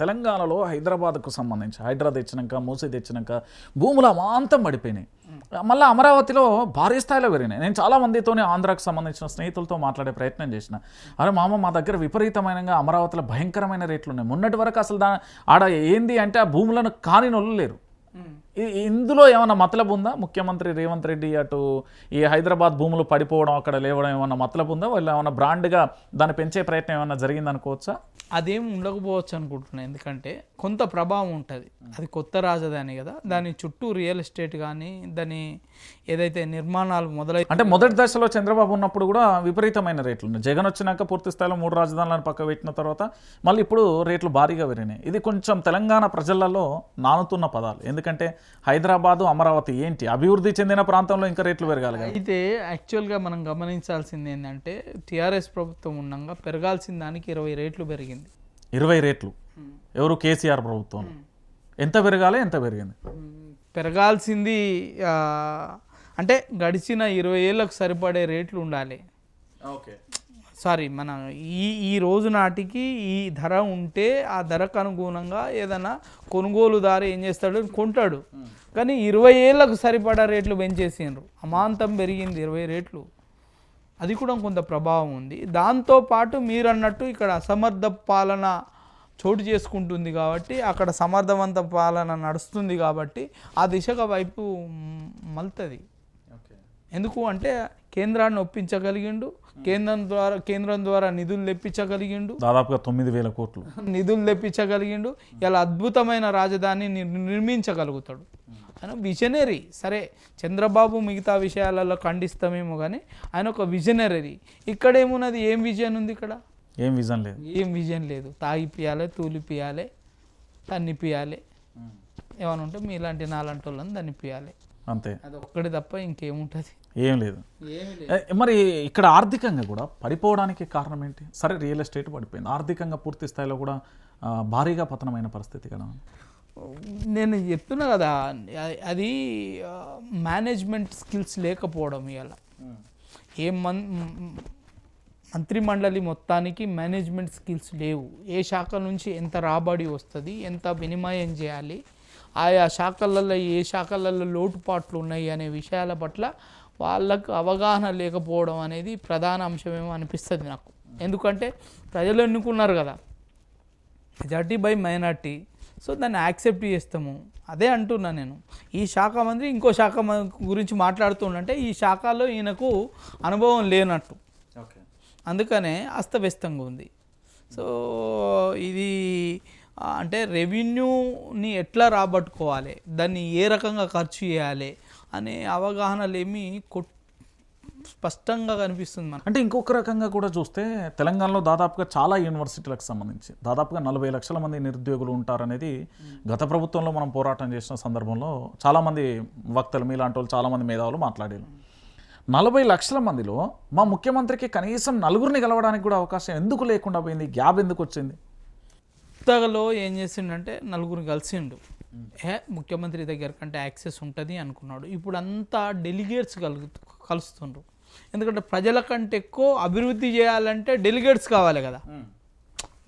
తెలంగాణలో హైదరాబాద్కు సంబంధించి హైదరాబాద్ తెచ్చినాక మూసి తెచ్చినాక భూములు అమాంతం పడిపోయినాయి. మళ్ళీ అమరావతిలో భారీ స్థాయిలో పెరిగినాయి. నేను చాలా మందితోనే ఆంధ్రాకు సంబంధించిన స్నేహితులతో మాట్లాడే ప్రయత్నం చేసిన. అరే మామ మా దగ్గర విపరీతమైన అమరావతిలో భయంకరమైన రేట్లు ఉన్నాయి. మొన్నటి వరకు అసలు దా ఆడ ఏంది అంటే ఆ భూములను కాని నొల్లు లేరు. ఇందులో ఏమైనా మతలబు ఉందా? ముఖ్యమంత్రి రేవంత్ రెడ్డి అటు ఈ హైదరాబాద్ భూములు పడిపోవడం అక్కడ లేవడం ఏమైనా మతలబు ఉందా? వాళ్ళు ఏమైనా బ్రాండ్గా దాన్ని పెంచే ప్రయత్నం ఏమైనా జరిగిందనుకోవచ్చా? అదేం ఉండకపోవచ్చు అనుకుంటున్నాను ఎందుకంటే కొంత ప్రభావం ఉంటుంది. అది కొత్త రాజధాని కదా. దాని చుట్టూ రియల్ ఎస్టేట్ కానీ దాని ఏదైతే నిర్మాణాలు మొదలై అంటే మొదటి దశలో చంద్రబాబు ఉన్నప్పుడు కూడా విపరీతమైన రేట్లు ఉన్నాయి. జగన్ వచ్చినాక పూర్తి స్థాయిలో మూడు రాజధానులను పక్క పెట్టిన తర్వాత మళ్ళీ ఇప్పుడు రేట్లు భారీగా పెరిగినాయి. ఇది కొంచెం తెలంగాణ ప్రజలలో నానుతున్న పదాలు. ఎందుకంటే హైదరాబాదు అమరావతి ఏంటి? అభివృద్ధి చెందిన ప్రాంతంలో ఇంకా రేట్లు పెరగాలి అయితే యాక్చువల్గా మనం గమనించాల్సింది ఏంటంటే టీఆర్ఎస్ ప్రభుత్వం ఉండగా పెరగాల్సిన దానికి ఇరవై రేట్లు పెరిగింది. ఇరవై రేట్లు. ఎవరు కేసీఆర్ ప్రభుత్వం ఎంత పెరగాలి ఎంత పెరిగింది? పెరగాల్సింది అంటే గడిచిన ఇరవై ఏళ్ళకు సరిపడే రేట్లు ఉండాలి. ఓకే. సారీ మన ఈ ఈ రోజు నాటికి ఈ ధర ఉంటే ఆ ధరకు అనుగుణంగా ఏదైనా కొనుగోలుదారు ఏం చేస్తాడు? కొంటాడు. కానీ ఇరవై ఏళ్ళకు సరిపడా రేట్లు పెంచేసిండ్రు. అమాంతం పెరిగింది ఇరవై రేట్లు. అది కూడా కొంత ప్రభావం ఉంది. దాంతోపాటు మీరు అన్నట్టు ఇక్కడ అసమర్థ పాలన చోటు చేసుకుంటుంది కాబట్టి అక్కడ సమర్థవంత పాలన నడుస్తుంది కాబట్టి ఆ దిశగా వైపు మలుతుంది ఎందుకు అంటే కేంద్రాన్ని ఒప్పించగలిగిండు కేంద్రం ద్వారా కేంద్రం ద్వారా నిధులు తెప్పించగలిగిండు. దాదాపుగా తొమ్మిది వేల కోట్లు. నిధులు తెప్పించగలిగిండు. ఇలా అద్భుతమైన రాజధాని నిర్- నిర్మించగలుగుతాడు. ఆయన విజనరీ. సరే చంద్రబాబు మిగతా విషయాలలో ఖండిస్తామేమో కానీ ఆయన ఒక విజనరీ. ఇక్కడ ఏమున్నది ఏం విజన్ ఉంది ఇక్కడ? ఏం విజన్ లేదు. ఏం విజన్ లేదు. తాగిపియాలి తూలిపియాలి తన్నిపియాలి. ఏమైనా ఉంటే మీలాంటి నాలాంటి వాళ్ళని తన్నిపియాలి. అంతే. అది ఒక్కటి తప్ప ఇంకేముంటుంది. ఏం లేదు. మరి ఇక్కడ ఆర్థికంగా కూడా పడిపోవడానికి కారణం ఏంటి? సరే రియల్ ఎస్టేట్ పడిపోయింది. ఆర్థికంగా పూర్తి స్థాయిలో కూడా భారీగా పతనమైన పరిస్థితి కదా. నేను చెప్తున్నా కదా అది మేనేజ్మెంట్ స్కిల్స్ లేకపోవడం ఇవాళ. ఏ మన్ మంత్రిమండలి మొత్తానికి మేనేజ్మెంట్ స్కిల్స్ లేవు. ఏ శాఖ నుంచి ఎంత రాబడి వస్తుంది ఎంత వినిమయం చేయాలి ఆయా శాఖలలో ఏ శాఖలలో లోటుపాట్లు ఉన్నాయి అనే విషయాల పట్ల వాళ్ళకు అవగాహన లేకపోవడం అనేది ప్రధాన అంశమేమో అనిపిస్తుంది నాకు. ఎందుకంటే ప్రజలు ఎన్నుకున్నారు కదా. Majority by minority. సో దాన్ని యాక్సెప్ట్ చేస్తాము. అదే అంటున్నా నేను. ఈ శాఖ మంత్రి ఇంకో శాఖ గురించి మాట్లాడుతుండంటే ఈ శాఖలో ఈయనకు అనుభవం లేనట్టు. అందుకనే అస్తవ్యస్తంగా ఉంది. సో ఇది అంటే రెవెన్యూని ఎట్లా రాబట్టుకోవాలి? దాన్ని ఏ రకంగా ఖర్చు చేయాలి? అనే అవగాహనలు కొట్ స్పష్టంగా కనిపిస్తుంది మనకు. అంటే ఇంకొక రకంగా కూడా చూస్తే తెలంగాణలో దాదాపుగా చాలా యూనివర్సిటీలకు సంబంధించి దాదాపుగా నలభై లక్షల మంది నిరుద్యోగులు ఉంటారనేది గత ప్రభుత్వంలో మనం పోరాటం చేసిన సందర్భంలో చాలామంది వక్తలు మీలాంటి వాళ్ళు చాలామంది మేధావులు మాట్లాడారు నలభై లక్షల మందిలో మా ముఖ్యమంత్రికి కనీసం నలుగురిని కలవడానికి కూడా అవకాశం ఎందుకు లేకుండా పోయింది? గ్యాప్ ఎందుకు వచ్చింది? కొత్తలో ఏం చేసిండంటే నలుగురు కలిసిండు. ఏ ముఖ్యమంత్రి దగ్గర కంటే యాక్సెస్ ఉంటుంది అనుకున్నాడు. ఇప్పుడు అంతా డెలిగేట్స్ కలుగు కలుస్తుండ్రు. ఎందుకంటే ప్రజల కంటే ఎక్కువ అభివృద్ధి చేయాలంటే డెలిగేట్స్ కావాలి కదా.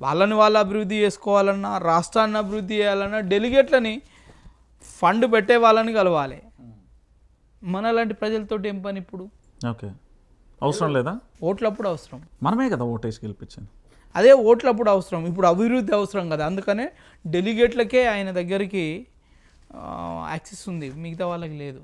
వాళ్ళని వాళ్ళు అభివృద్ధి చేసుకోవాలన్నా రాష్ట్రాన్ని అభివృద్ధి చేయాలన్నా డెలిగేట్లని ఫండ్ పెట్టే వాళ్ళని కలవాలి. మనలాంటి ప్రజలతోటి ఏం పని ఇప్పుడు? ఓకే. అవసరం లేదా? ఓట్లప్పుడు అవసరం. మనమే కదా ఓటేసి గెలిపించింది. అదే ఓట్లప్పుడు అవసరం. ఇప్పుడు అభివృద్ధి అవసరం కదా. అందుకనే డెలిగేట్లకే ఆయన దగ్గరికి యాక్సెస్ ఉంది. మిగతా వాళ్ళకి లేదు.